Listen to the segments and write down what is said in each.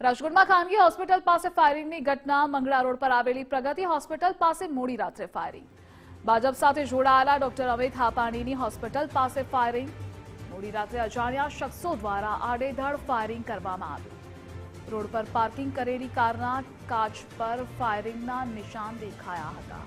રાજકોટમાં ખાનગી હોસ્પિટલ પાસે ફાયરિંગની ઘટના. મંગળા રોડ પર આવેલી પ્રગતિ હોસ્પિટલ પાસે મોડી રાત્રે ફાયરિંગ ભાજપ સાથે જોડાયેલા ડોક્ટર અમિત હાપાણીની હોસ્પિટલ પાસે ફાયરિંગ મોડી રાત્રે અજાણ્યા શખ્સો દ્વારા આડેધડ ફાયરિંગ કરવામાં આવ્યું. રોડ પર પાર્કિંગ કરેલી કારના કાચ પર ફાયરિંગના નિશાન દેખાયા હતા.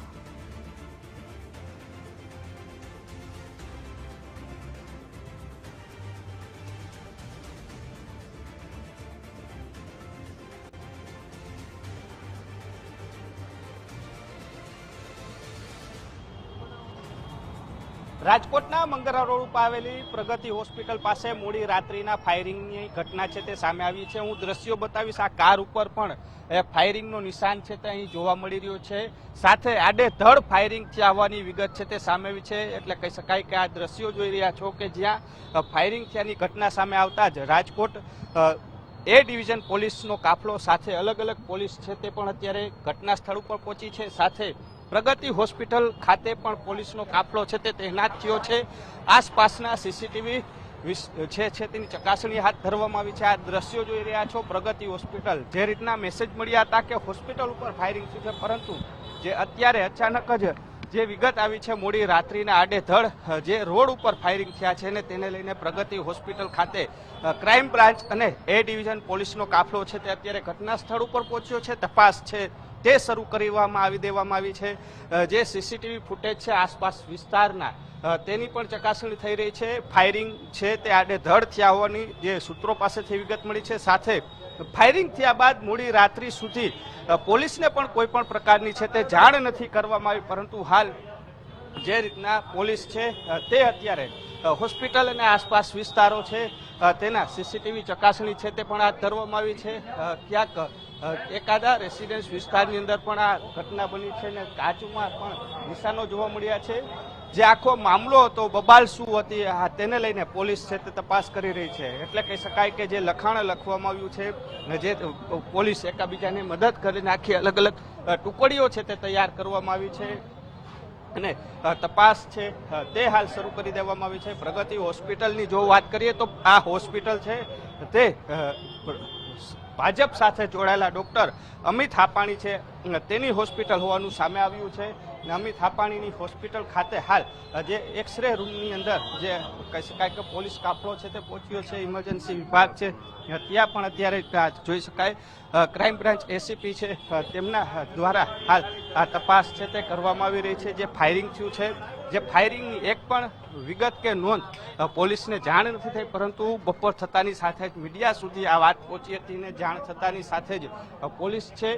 રાજકોટના મંગરા રોડ ઉપર આવેલી પ્રગતિ હોસ્પિટલ પાસે મોડી રાત્રિના ફાયરિંગની ઘટના છે તે સામે આવી છે. હું દ્રશ્યો બતાવીશ. આ કાર ઉપર પણ ફાયરિંગનો નિશાન છે તે અહીં જોવા મળી રહ્યો છે. સાથે આડેધડ ફાયરિંગ થવાની વિગત છે તે સામે આવી છે. એટલે કહી શકાય કે આ દ્રશ્યો જોઈ રહ્યા છો કે જ્યાં ફાયરિંગ થયાની ઘટના સામે આવતા જ રાજકોટ એ ડિવિઝન પોલીસનો કાફલો સાથે અલગ અલગ પોલીસ છે તે પણ અત્યારે ઘટના સ્થળ ઉપર પહોંચી છે. સાથે પ્રગતિ હોસ્પિટલ ખાતે પણ પોલીસનો કાફલો છે તે તહેનાત થયો છે. આસપાસના સીસીટીવી છે છે તેની ચકાસણી હાથ ધરવામાં આવી છે. આ દ્રશ્યો જોઈ રહ્યા છો પ્રગતિ હોસ્પિટલ. જે રીતના મેસેજ મળ્યા હતા કે હોસ્પિટલ ઉપર ફાયરિંગ થયું છે, પરંતુ જે અત્યારે અચાનક જ જે વિગત આવી છે મોડી રાત્રિના આડેધડ, જે રોડ ઉપર ફાયરિંગ થયા છે ને તેને લઈને પ્રગતિ હોસ્પિટલ ખાતે ક્રાઇમ બ્રાન્ચ અને એ ડિવિઝન પોલીસનો કાફલો છે તે અત્યારે ઘટના સ્થળ ઉપર પહોંચ્યો છે. તપાસ છે તે શરૂ કરવામાં આવી દેવામાં આવી છે. જે સીસીટીવી ફૂટેજ છે આસપાસ વિસ્તારના તેની પણ ચકાસણી થઈ રહી છે. ફાયરિંગ છે તે આડેધડ થયા હોવાની જે સૂત્રો પાસેથી વિગત મળી છે. સાથે ફાયરિંગ થયા બાદ મોડી રાત્રિ સુધી પોલીસને પણ કોઈ પણ પ્રકારની છે તે જાણ નથી કરવામાં આવી, પરંતુ હાલ જે રીતના પોલીસ છે તે અત્યારે હોસ્પિટલ અને આસપાસ વિસ્તારો છે તેના સીસીટીવી ચકાસણી છે તે પણ હાથ ધરવામાં આવી છે. ક્યાંક એકાદા રેસિડેન્સ વિસ્તારની અંદર પણ આ ઘટના બની છે અને કાચુમાં પણ નિશાનો જોવા મળ્યા છે. જે આખો મામલો હતો, બબાલ શું હતી તેને લઈને પોલીસ છે તે તપાસ કરી રહી છે. એટલે કહી શકાય કે જે લખાણ લખવામાં આવ્યું છે ને જે પોલીસ એકાબીજાને મદદ કરીને આખી અલગ અલગ ટુકડીઓ છે તે તૈયાર કરવામાં આવી છે. અને તપાસ છે તે હાલ શરૂ કરી દેવામાં આવી છે. પ્રગતિ હોસ્પિટલની જો વાત કરીએ તો આ હોસ્પિટલ છે તે ભાજપ સાથે જોડાયેલા ડૉક્ટર અમિત હાપાણી છે તેની હોસ્પિટલ હોવાનું સામે આવ્યું છે. અને અમિત હાપાણીની હોસ્પિટલ ખાતે હાલ જે જે એક્સરે રૂમની અંદર જે કહી શકાય કે પોલીસ કાફલો છે તે પહોંચ્યો છે, ઇમરજન્સી વિભાગ છે ત્યાં પણ અત્યારે જોઈ શકાય ક્રાઇમ બ્રાન્ચ એસીપી છે તેમના દ્વારા હાલ આ તપાસ છે તે કરવામાં આવી રહી છે. જે ફાયરિંગ થયું છે, જે ફાયરિંગની એક પણ વિગત કે નોંધ પોલીસને જાણ નથી થઈ, પરંતુ બપોર થતાની સાથે જ મીડિયા સુધી આ વાત પહોંચી હતી ને જાણ થતાની સાથે જ પોલીસ છે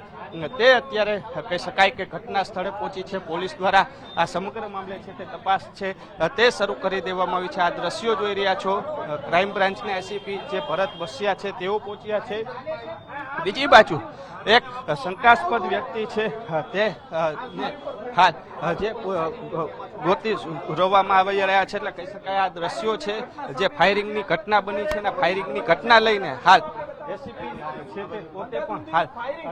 તે અત્યારે કહી શકાય કે ઘટના સ્થળે પહોંચી છે. પોલીસ દ્વારા આ સમગ્ર મામલે છે તે તપાસ છે તે શરૂ કરી દેવામાં આવી છે. આ દ્રશ્યો જોઈ રહ્યા છો ક્રાઇમ બ્રાન્ચના એસીપી જે ભરત બસિયા છે તેઓ પહોંચ્યા છે. બીજી બાજુ એક શંકાસ્પદ વ્યક્તિ છે તે અ, જે ગોતી રોવામાં આવી રહ્યા છે એટલે કહી શકાય આ દ્રશ્યો છે જે ફાયરિંગની ઘટના બની છે ને ફાયરિંગની ઘટના લઈને હાલ એસીપી છે તે પોતે પણ હાલ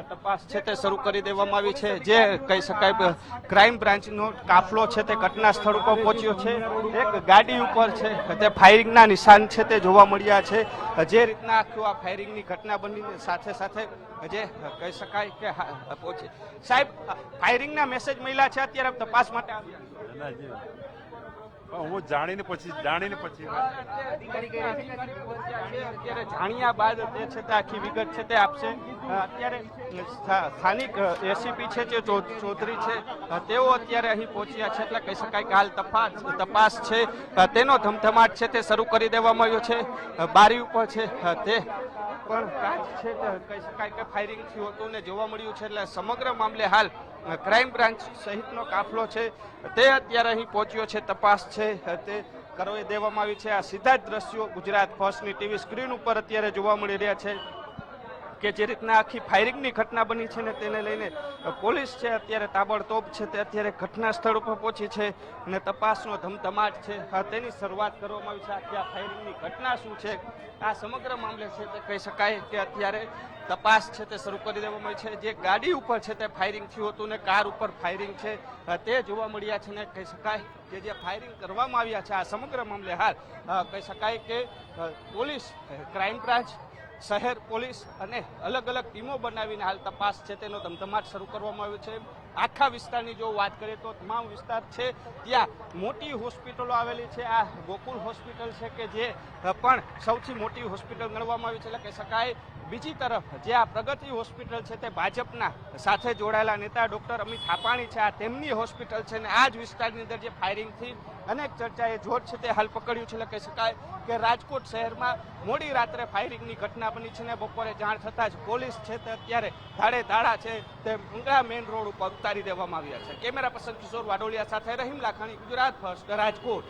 તપાસ છે તે શરૂ કરી દેવામાં આવી છે. જે કહી શકાય ક્રાઇમ બ્રાન્ચનો કાફલો છે તે ઘટના સ્થળ ઉપર પહોંચ્યો છે. એક ગાડી ઉપર છે તે ફાયરિંગના નિશાન છે તે જોવા મળ્યા છે. જે રીતના આખું આ ફાયરિંગની ઘટના બની સાથે સાથે જે કહી શકાય કે હા, પહોંચી. સાહેબ ફાયરિંગના મેસેજ મળ્યા છે અત્યારે તપાસ માટે આવ્યા હું જાણીને પછી જાણીને પછી જાણ્યા બાદ તે છે તે આખી વિગત છે તે આપશે. અત્યારે સ્થા- સ્થાનિક એસીપી છે જે ચૌધરી છે. તેઓ અત્યારે અહીં પહોંચ્યા છે એટલે કહી શકાય કે હાલ તપાસ તપાસ છે. તેનો ધમધમાટ છે તે શરૂ કરી દેવામાં આવ્યો છે. બારી ઉપર છે. તે પણ કાચ છે કહી શકાય કે ફાયરિંગ થયું હતું ને જોવા મળ્યું છે એટલે સમગ્ર મામલે હાલ ક્રાઇમ બ્રાન્ચ સહિતનો કાફલો છે. તે અત્યારે અહીં પહોંચ્યો છે, તપાસ છે. અ, તે કરવી દેવામાં આવી છે. આ સીધા જ દ્રશ્યો ગુજરાત ફર્સ્ટની ટીવી સ્ક્રીન ઉપર અત્યારે જોવા મળી રહ્યા છે. કે જે રીતના આખી ફાયરિંગની ઘટના બની છે ને તેને લઈને પોલીસ છે અત્યારે તાબડતોબ છે તે અત્યારે ઘટના સ્થળ ઉપર પહોંચી છે ને તપાસનો ધમધમાટ છે. હા, તેની શરૂઆત કરવામાં આવી છે. આખી આ ફાયરિંગની ઘટના શું છે? આ સમગ્ર મામલે છે તે કહી શકાય કે અત્યારે તપાસ છે તે શરૂ કરી દેવામાં આવી છે. જે ગાડી ઉપર છે તે ફાયરિંગ થયું હતું ને કાર ઉપર ફાયરિંગ છે તે જોવા મળ્યા છે ને કહી શકાય કે જે ફાયરિંગ કરવામાં આવ્યા છે આ સમગ્ર મામલે હાલ કહી શકાય કે પોલીસ ક્રાઇમ બ્રાન્ચ શહેર, પોલીસ અને અલગ અલગ ટીમો બનાવીને હાલ તપાસ છે, તેનો ધમધમાટ શરૂ કરવામાં આવ્યો છે. આખા વિસ્તારની જો વાત કરીએ તો તમામ વિસ્તાર છે, ત્યાં મોટી હોસ્પિટલો આવેલી છે. આ ગોકુલ હોસ્પિટલ છે કે જે પણ સૌથી મોટી હોસ્પિટલ ગણવામાં આવી છે, એટલે કહી શકાય બીજી તરફ જે આ પ્રગતિ હોસ્પિટલ છે તે ભાજપના સાથે જોડાયેલા નેતા ડોક્ટર અમિત થાપાણી છે, આ તેમની હોસ્પિટલ છે અને આ જ વિસ્તારની અંદર જે ફાયરિંગથી અનેક ચર્ચાએ જોર છે તે હાલ પકડ્યું છે. એટલે કહી શકાય કે રાજકોટ શહેરમાં મોડી રાત્રે ફાયરિંગની ઘટના બની છે ને બપોરે જાણ થતાં જ પોલીસ છે તે અત્યારે ધાડે ધાડા છે તે મંગળા મેઇન રોડ ઉપર ઉતારી દેવામાં આવ્યા છે. કેમેરા પર્સન કિશોર વાડોલિયા સાથે રહીમ લાખાણી, ગુજરાત ફર્સ્ટ રાજકોટ.